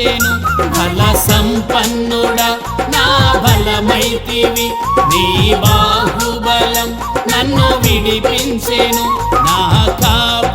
విడిపించెను బల సంపన్నుడా నా బలమైతివి. నీ బాహుబలం నన్ను విడిపించెను. నా కాపరి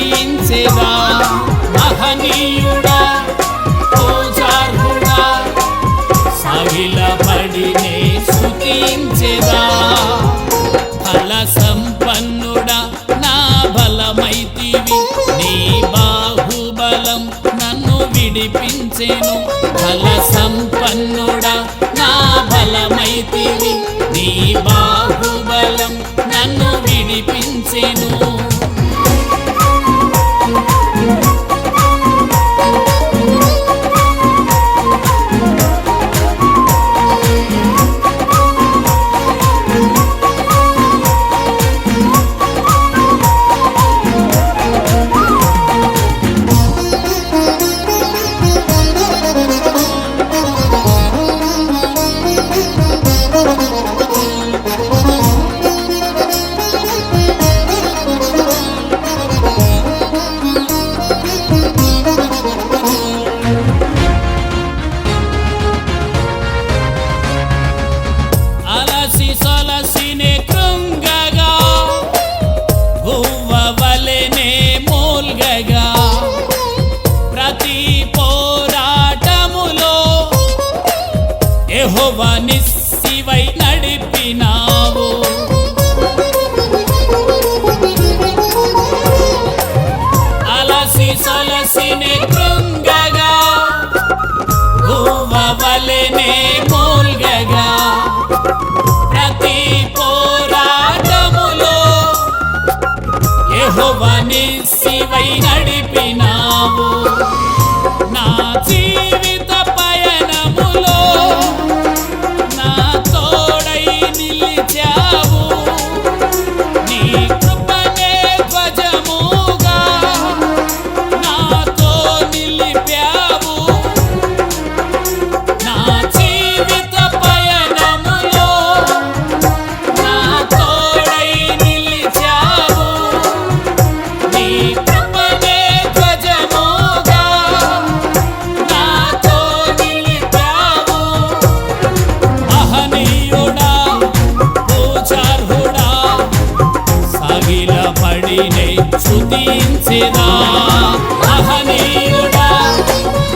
స్తుతించెదా మహనీయుడా పూజార్హుడా సాగిలబడినే స్తుతించెదా ఫల సంపన్నుడా నా బలమైతివి నీ బాహుబలం నన్ను విడిపించెను. ఫల సంపన్నుడా నా బలమైతివి నీ బాహుబలం నన్ను విడిపించెను. పోరాటములో యెహోవ నిస్సివై నడిపినావు. అలసి సొలసినే కృంగగా గువ్వవలెనే మూల్గగా. ప్రతి పోరాటములో యెహోవాని శివై నడిపినావు. నా స్తుతించెదా మహనీయుడా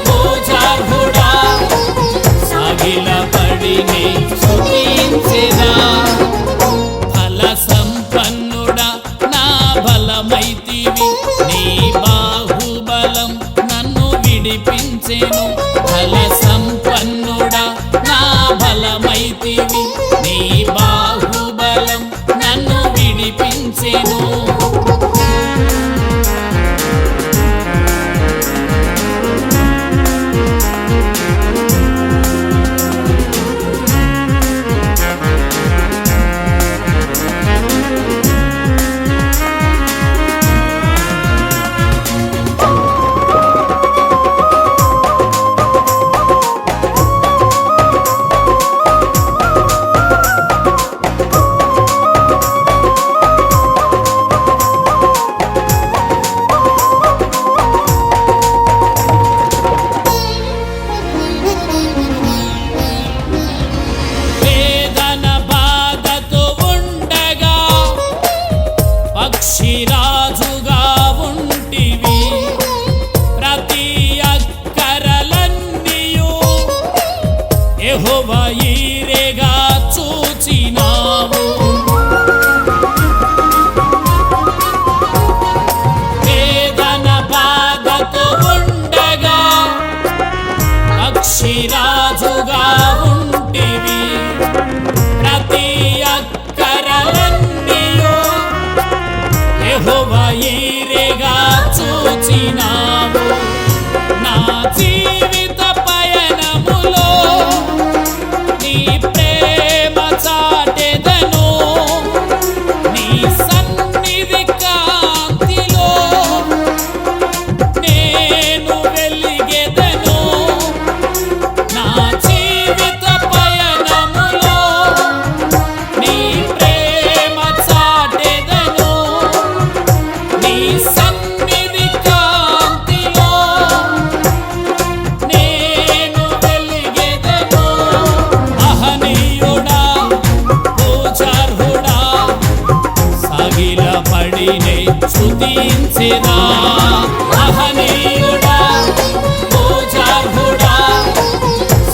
పూజార్హుడా సాగిల పడిని స్తుతించెదా ఫల సంపన్నుడా నా బలమైతివి నీ బాహుబలం నన్ను విడిపించెను. స్తుతించెదా మహనీయుడా పూజార్హుడా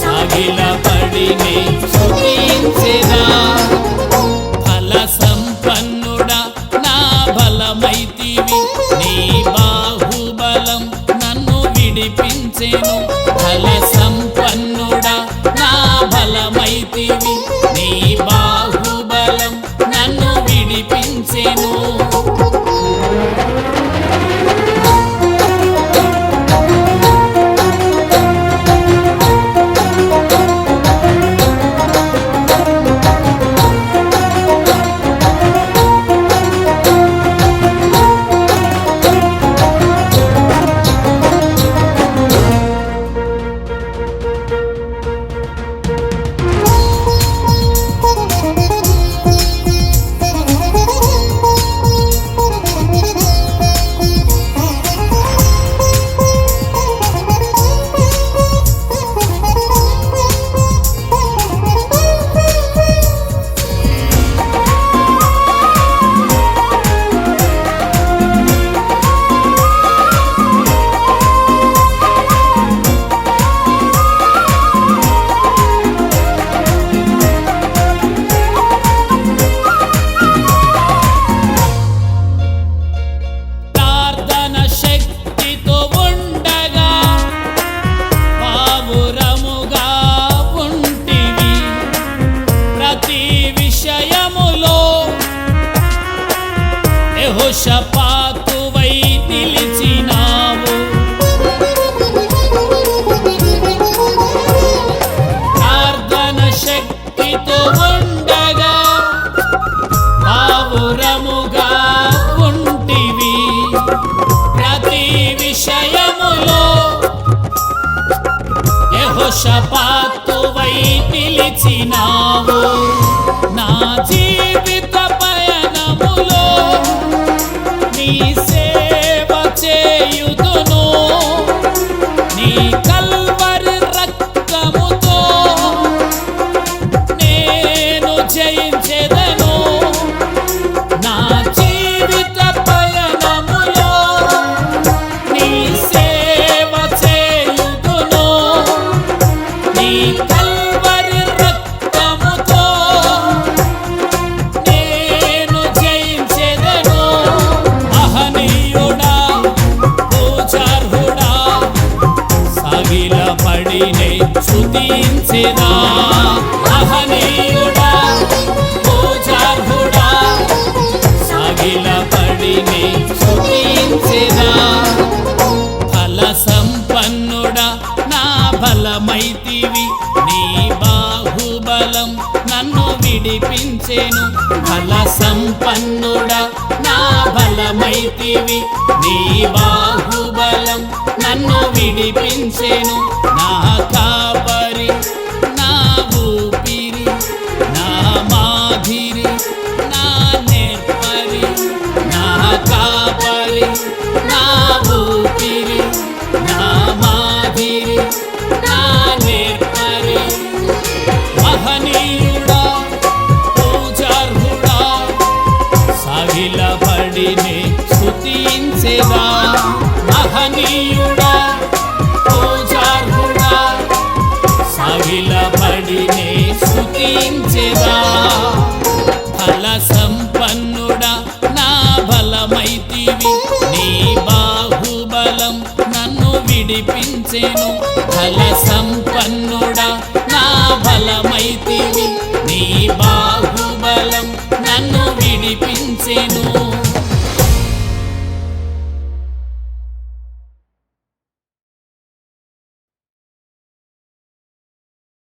సాగిల పడినే స్తుతించెదా ఫల సంపన్నుడా నా బలమైతివి నీ బాహుబలం నన్ను విడిపించెను. ఫల సంపన్నుడా నా బలమైతివి నీ బాహుబలం నన్ను విడిపించెను. యెహోషాపాతువై పిలిచినావు నా జీవిత పయనములో నీ సేవ చేయుదును. నీ పడినే స్తుతించెదా మహనీయుడా పూజార్హుడా సాగిల పడినే స్తుతించెదా ఫల సంపన్నుడా నా బలమైతివి నీ బాహుబలం నన్ను విడిపించెను. ఫల సంపన్నుడా నా బలమైతివి నీ బాహుబలం నన్ను విడిపించెను. నా కాపరి నా ఊపిరి నా మాధిరి నా నెప్పరి నా కాపరి నా ఊపిరి నా మాధిరి నా నెప్పరి మహనీయుడా పూజార్హుడా సాగిల పడినే స్తుతించెదా. విడిపించేను. ఫల సంపన్నుడా నా బలమైతివి. నీ బాహుబలం నన్ను